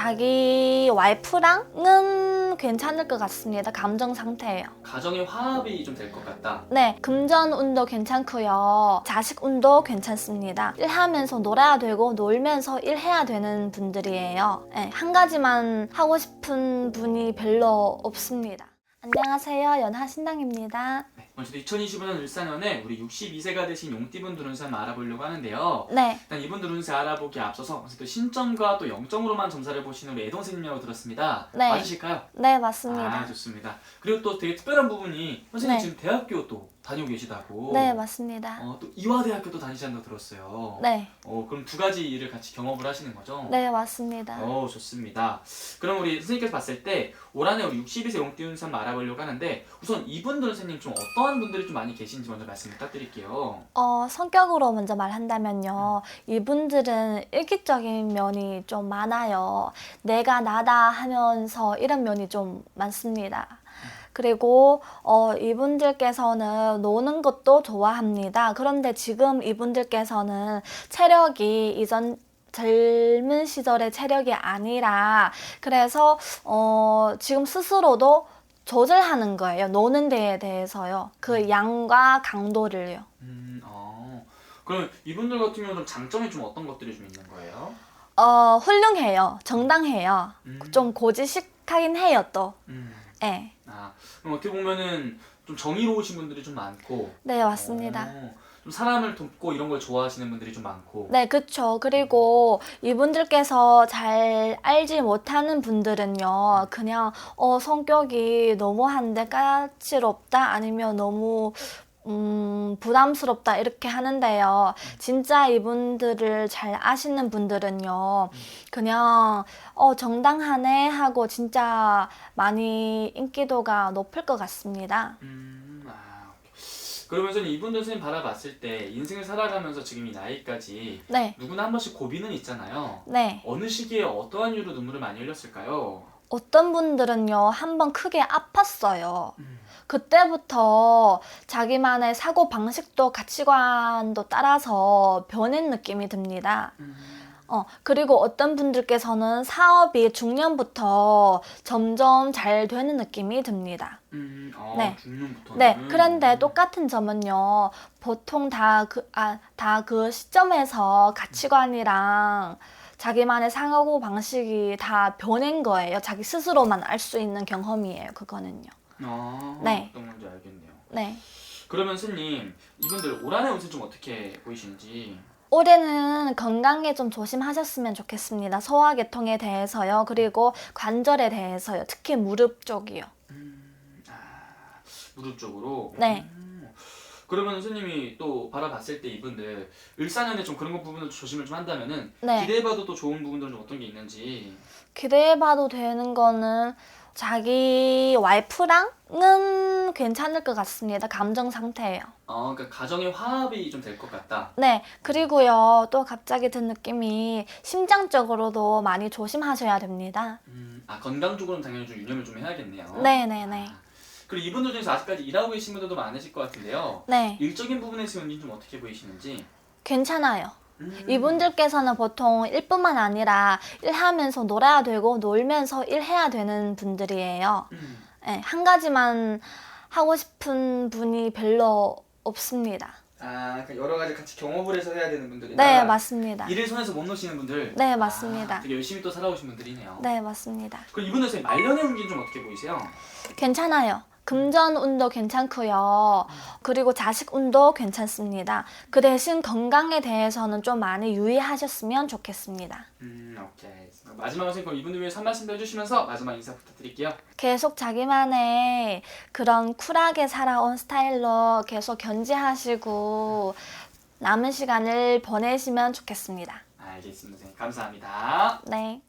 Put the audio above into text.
자기 와이프랑은 괜찮을 것 같습니다. 감정 상태예요. 가정의 화합이 좀 될 것 같다. 네, 금전 운도 괜찮고요. 자식 운도 괜찮습니다. 일하면서 놀아야 되고 놀면서 일해야 되는 분들이에요. 네, 한 가지만 하고 싶은 분이 별로 없습니다. 안녕하세요. 연하 신당입니다. 네, 먼저 2025년 을사년에 우리 62세가 되신 용띠분들 운세 한번 알아보려고 하는데요. 네, 일단 이분들 운세 알아보기 앞서서 또 신점과 또 영점으로만 점사를 보시는 우리 애동생님이라고 들었습니다. 네. 맞으실까요? 네 맞습니다. 아 좋습니다. 그리고 또 되게 특별한 부분이 선생님 네. 지금 대학교 또 다니고 계시다고. 네 맞습니다. 어, 또 이화대학교도 다니신다고 들었어요. 네, 어, 그럼 두 가지 일을 같이 경험을 하시는 거죠? 네 맞습니다. 어, 좋습니다. 그럼 우리 선생님께서 봤을 때 올 한해 우리 62세 용띠 운세 한번 알아보려고 하는데 우선 이분들은 선생님 좀 어 떠한 분들이 좀 많이 계신지 먼저 말씀 부탁드릴게요. 어, 성격으로 먼저 말한다면요. 이분들은 일기적인 면이 좀 많아요. 내가 나다 하면서 이런 면이 좀 많습니다. 그리고 어, 이분들께서는 노는 것도 좋아합니다. 그런데 지금 이분들께서는 체력이 이전 젊은 시절의 체력이 아니라 그래서 어, 지금 스스로도 조절하는 거예요. 노는 데에 대해서요. 그 양과 강도를요. 음, 어. 그럼 이분들 같은 경우는 좀 장점이 좀 어떤 것들이 좀 있는 거예요? 어, 훌륭해요. 정당해요. 음. 좀 고지식하긴 해요, 또. 음. 예. 아, 그럼 어떻게 보면은 좀 정의로우신 분들이 좀 많고 네, 맞습니다. 어, 좀 사람을 돕고 이런 걸 좋아하시는 분들이 좀 많고 네, 그쵸. 그리고 이분들께서 잘 알지 못하는 분들은요, 그냥, 어, 성격이 너무한데 까칠없다? 아니면 너무, 음, 부담스럽다? 이렇게 하는데요. 진짜 이분들을 잘 아시는 분들은요, 그냥, 어, 정당하네? 하고 진짜 많이 인기도가 높을 것 같습니다. 음. 그러면서 이분들 선생님 바라봤을 때 인생을 살아가면서 지금 이 나이까지 네, 누구나 한 번씩 고비는 있잖아요. 네. 어느 시기에 어떠한 이유로 눈물을 많이 흘렸을까요? 어떤 분들은요, 한 번 크게 아팠어요. 음. 그때부터 자기만의 사고 방식도 가치관도 따라서 변한 느낌이 듭니다. 음. 어, 그리고 어떤 분들께서는 사업이 중년부터 점점 잘 되는 느낌이 듭니다. 음, 어, 네. 중년부터는. 네, 그런데 똑같은 점은요, 보통 다 그, 아, 다 그 시점에서 가치관이랑 자기만의 사고 방식이 다 변한 거예요. 자기 스스로만 알 수 있는 경험이에요, 그거는요. 아, 네. 어떤 건지 알겠네요. 네. 그러면 스님 이분들 올 한해 운세 좀 어떻게 보이시는지 올해는 건강에 좀 조심하셨으면 좋겠습니다. 소화계통에 대해서요. 그리고 관절에 대해서요. 특히 무릎 쪽이요. 아, 무릎 쪽으로. 네. 음. 그러면 스님이 또 바라봤을 때 이분들 을사년에 좀 그런 거 부분을 조심을 좀 한다면은 네. 기대해봐도 또 좋은 부분들은 좀 어떤 게 있는지. 기대해봐도 되는 거는 자기 와이프랑은 괜찮을 것 같습니다. 감정 상태예요. 어, 그러니까 가정의 화합이 좀 될 것 같다. 네. 그리고요. 또 갑자기 든 느낌이 심장적으로도 많이 조심하셔야 됩니다. 음, 아 건강 쪽으로는 당연히 좀 유념을 좀 해야겠네요. 네네네. 아, 그리고 이분들 중에서 아직까지 일하고 계신 분들도 많으실 것 같은데요. 네. 일적인 부분에서 운이 좀 어떻게 보이시는지. 괜찮아요. 음. 이분들께서는 보통 일뿐만 아니라 일하면서 놀아야 되고 놀면서 일해야 되는 분들이에요. 음. 네, 한 가지만 하고 싶은 분이 별로 없습니다. 아, 그러니까 여러 가지 같이 경험을 해서 해야 되는 분들이나 네, 맞습니다. 일을 손에서 못 놓으시는 분들. 네, 맞습니다. 아, 되게 열심히 또 살아오신 분들이네요. 네, 맞습니다. 그럼 이분들 선생님 말년의 운기는 좀 어떻게 보이세요? 괜찮아요. 금전 운도 괜찮고요. 그리고 자식 운도 괜찮습니다. 그 대신 건강에 대해서는 좀 많이 유의하셨으면 좋겠습니다. 음, 오케이. 마지막으로 선생님 그럼 이분들 위해서 한 말씀 더 해주시면서 마지막 인사 부탁드릴게요. 계속 자기만의 그런 쿨하게 살아온 스타일로 계속 견지하시고 남은 시간을 보내시면 좋겠습니다. 알겠습니다. 선생님. 감사합니다. 네.